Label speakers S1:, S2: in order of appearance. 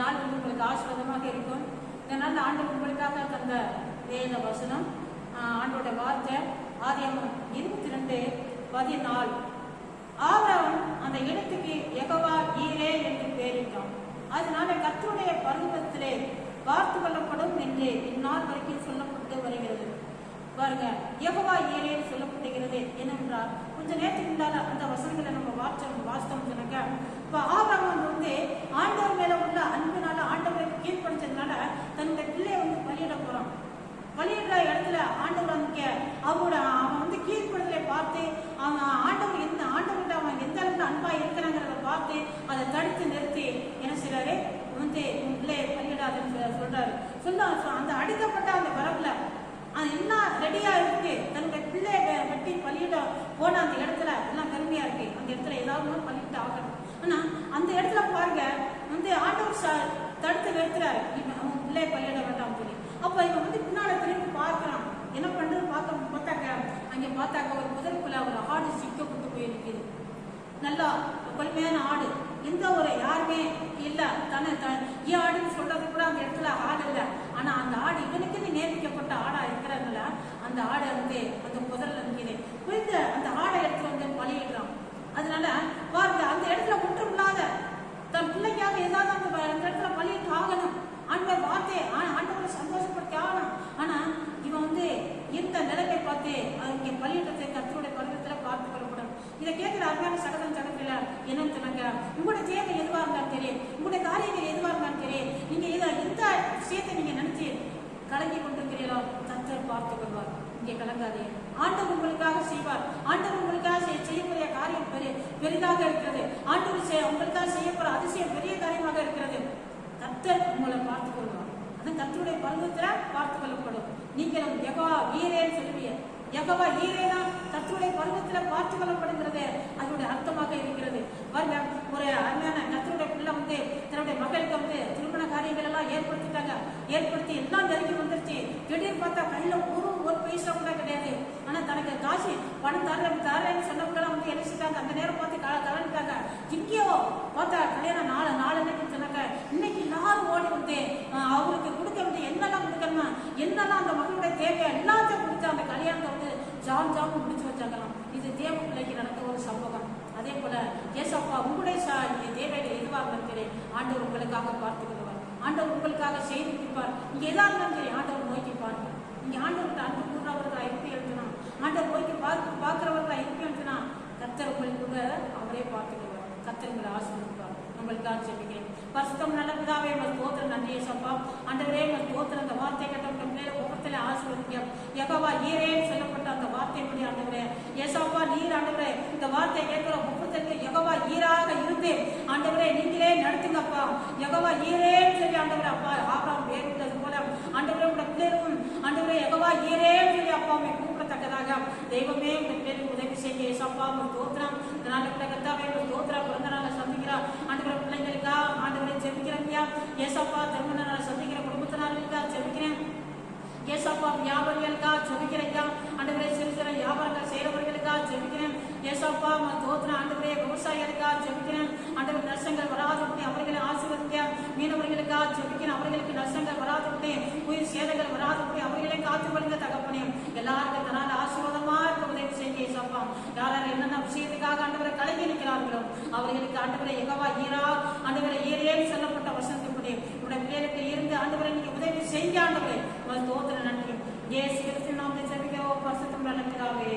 S1: நாள் வந்து உங்களுக்கு ஆசீர்வாதமாக இருக்கும். இதனால் ஆண்டு உங்களுக்காக தந்த வேத வசனம் ஆண்டோட வார்த்தை ஆதியம் இருபத்தி ரெண்டு பதினாலு. ஆபரவன் அந்த இடத்துக்கு எகவா ஈரே என்று பேரிட்டான். அதனால கத்தருடைய பருவத்திலே பார்த்து கொள்ளப்படும் என்று இந்நாள் வரைக்கும் சொல்லப்பட்டு வருகிறது. பாருங்க யெகோவா ஈரேன்னு சொல்லப்படுகிறது ஏனென்றால் கொஞ்ச நேரத்துக்கு முன்னால அந்த வசனங்களை நம்ம வாசிச்சோம் வாசித்தோம் சொன்னாங்க இப்போ ஆபிரகாம் வந்து ஆண்டவர் மேல உள்ள அன்பினால ஆண்டவரை கீழ்படிச்சதுனால தன்னுடைய பிள்ளையை வந்து பலியிட போறான். பலியிடுற இடத்துல ஆண்டவர் அங்க அவங்களோட அவன் வந்து கீழ்ப்படுதலை பார்த்து அவன் ஆண்டவர் எந்த ஆண்டவர்கிட்ட அவன் எந்த அளவுக்கு அன்பா இருக்கிறாங்கிறத பார்த்து அதை தடுத்து நிறுத்தி என்ன செய்யறாரு வந்து உன் பிள்ளையை பலியிடாதுன்னு சொல்றாரு. சொல்ல அந்த அடிக்கப்பட்ட அந்த வரப்புல அது எல்லாம் ரெடியா இருக்கு தன்னுடைய பிள்ளையை வெ- வெட்டி பலியிட போன அந்த இடத்துல எல்லாம் பெருமையா இருக்கு அந்த இடத்துல ஏதாவது ஒண்ணு பலியிட்டு ஆகணும் ஆனா அந்த இடத்துல பாருங்க. வந்து ஆட்டோ ச- தடுத்து நிறுத்துறாரு. இவன் அவன் பிள்ளையை வேண்டாம் சொல்லி அப்ப இவன் வந்து பின்னால திரும்பி பார்க்கறான். என்ன பண்றது? பார்க்க பார்த்தாக்க அங்க பார்த்தாக்க ஒரு முதலுக்குள்ள ஒரு ஆடு சிக்கப்பட்டு போயிருக்குது நல்லா கொள்மையான ஆடு. எந்த ஒரு யாருமே இல்ல. தானே த ஏன் ஆடுன்னு சொல்றது கூட அந்த இடத்துல ஆடு இல்ல. ஆனா அந்த ஆடு இவனுக்குன்னு நேர்விக்கப்பட்ட ஆடா இருக்கிறதுனால அந்த ஆடை வந்து அந்த முதல்ல நிற்குது புரிந்த? அந்த ஆடு எடுத்து வந்து பலியிடுறான் அதனால பாருங்க அந்த இடத்துல ஒன்றும் இல்லாத தன் பிள்ளைக்காக ஏதாவது அந்த வ- அந்த இடத்துல பலியிட்டு ஆகணும் ஆண்டவர் வார்த்தை ஆ- ஆண்டவரை சந்தோஷப்படுத்தி ஆகணும் ஆனா இவன் வந்து இந்த நிலைமை பார்த்து அவங்க பலியிட்டத்தை கத்தருடைய பருவத்துல பார்த்து கொள்ளப்படும் இதை கேட்கிற அருமையான சகதம் சகத்துல என்னன்னு சொன்னாங்க உங்களுடைய தேவை எதுவா உங்களுடைய காரியங்கள் எதுவாக இருந்தாலும் நீங்க இதை எந்த விஷயத்தை நீங்க நினைச்சு கலங்கி கொண்டிருக்கிறீர்களோ கத்தர் பார்த்து கொள்வார். இங்கே கலங்காதே. ஆண்டவர் உங்களுக்காக செய்வார். ஆண்டவர் உங்களுக்காக செய்ய- செய்யக்கூடிய காரியம் பெரிய பெரிதாக இருக்கிறது. ஆண்டவர் செய்ய உங்களுக்காக செய்யப்போற அதிசயம் பெரிய காரியமாக இருக்கிறது. கத்தர் உங்களை பார்த்து கொள்வார். அது கத்தருடைய பருவத்தில் பார்த்து கொள்ளப்படும். நீங்கள் யகோவா வீரேன்னு சொல்லி யகோவா நீரேனா கத்தருடைய பருவத்துல பார்த்து கொள்ளப்படுகிறது அதனுடைய அர்த்தமாக இருக்கிறது. பாருங்க ஒரு அருமையான கத்தருடைய பிள்ளை வந்து தன்னுடைய மகளுக்கு வந்து திருமண காரியங்கள் எல்லாம் ஏற்படுத்திட்டாங்க. ஏற்படுத்தி எல்லாம் நெருங்கி வந்துருச்சு. திடீர் பார்த்தா கையில ஒரு ஒரு பைசா கூட கிடையாது. ஆனா தனக்கு காசு பணம் தரேன் தரேன்னு சொன்னவங்களாம் வந்து எழுச்சிட்டாங்க அந்த நேரம் பார்த்து க- கலந்துட்டாங்க இங்கேயோ பார்த்தா கல்யாணம் நாலு நாலு அன்னைக்கு சொன்னாங்க. இன்னைக்கு எல்லாரும் ஓடி வந்து அவருக்கு கொடுக்க வேண்டிய என்னெல்லாம் கொடுக்கணுமா என்னெல்லாம் அந்த மக்களுடைய தேவை எல்லாத்தையும் கொடுத்து அந்த கல்யாணத்தை வந்து ஜாம் ஜாம் முடிச்சு வச்சாங்களாம். இது தேவ பிள்ளைக்கு நடந்த ஒரு சம்பவம். அதே போல ஏசப்பா உங்களுடைய சா- தேவைகள் எதுவாக இருக்கிறேன் ஆண்டவர் உங்களுக்காக பார்த்து கொள்வார் ஆண்டவர் உங்களுக்காக செய்து கொடுப்பார். இங்க எதா இருந்தாலும் சரி ஆண்டவர் நோக்கி பாருங்க இங்க ஆண்டவர்கிட்ட அன்பு கூறுறவர்களா எப்படி எழுதுனா ஆண்டவர் நோக்கி பார்த்து பார்க்கிறவர்களா எப்படி எழுதுனா கத்தர் உங்களுக்கு அவரே பார்த்துக்குவார் கத்தர் உங்களை ஆசிரியப்பார் உங்களுக்காக ஜெபிக்கிறேன். பரிசுத்தம் நல்ல பிதாவே உங்கள் நன்றி ஏசப்பா ஆண்டவரே உங்கள் தோத்திரம் அந்த வார்த்தை கேட்ட மேலே ஒவ்வொருத்தர ஆசீர்வதிங்க. எப்பவா ஈரே சொல்லப்பட்ட அந்த வார்த்தை ஆண்டவரே. ஏசப்பா நீர் ஆண்டவரே இந்த வார்த்தை கேட்கிற முகத்திற்கு எகவா ஈராக இருந்து ஆண்டவரே நீங்களே நடத்துங்கப்பா. எகவா ஈரே சொல்லி ஆண்டவரே அப்பா ஆபிரகாம் வேறுண்டது போல ஆண்டவரே உங்க பிள்ளைகளும் ஆண்டவரே எகவா ஈரே சொல்லி அப்பாவை கூப்பிடத்தக்கதாக. தெய்வமே உங்க பேருக்கு உதவி செய்ய ஏசப்பா உங்க தோத்திரம் இந்த நாள் கூட கத்தாவே உங்க தோத்திரம் பிறந்த நாளை சந்திக்கிறா ஆண்டவரே பிள்ளைங்களுக்கா ஆண்டவரே ஜெபிக்கிறேன் ஏசப்பா திருமண நாளை சந்திக்கிற குடும்பத்தினர்களுக்கா ஜெபிக்கிறேன் ஏசப்பா வியாபாரிகளுக்கா ஜெபிக்கிறேன் ஆண்டவரே சிறு சிறு வியாபாரங்கள் செய்கிறவர்களுக்கா ஜெபிக்கிறேன். ஏசப்பா தோத்திர ஆண்டவரே விவசாயிகளுக்கா ஜெபிக்கிறேன். ஆண்டவர் நஷ்டங்கள் வராதபடி அவர்களை ஆசீர்வதிக்க மீனவர்களுக்கா ஜெபிக்கிறேன். அவர்களுக்கு நஷ்டங்கள் வராதபடி உயிர் சேதங்கள் வராதபடி அவர்களே காத்து கொள்ளுங்க தகப்பனே. எல்லாருக்கும் தனால் ஆசீர்வாதமா இருக்க உதவி செய்ய ஏசப்பா யார் என்னென்ன விஷயத்துக்காக ஆண்டவரை கலங்கி நிற்கிறார்களோ அவர்களுக்கு ஆண்டவரை எகவா ஈரா ஆண்டவரை ஈரேன்னு சொல்லப்பட்ட வசனத்தின்படி உடைய பிள்ளைகளுக்கு இருந்து ஆண்டவரை நீங்க உதவி செய்ய ஆண்டவரை. உங்கள் தோத்திர நன்றி ஏசு கிறிஸ்து நாமத்தை ஜெபிக்கிறோம் பரிசுத்தம் நல்ல பிதாவே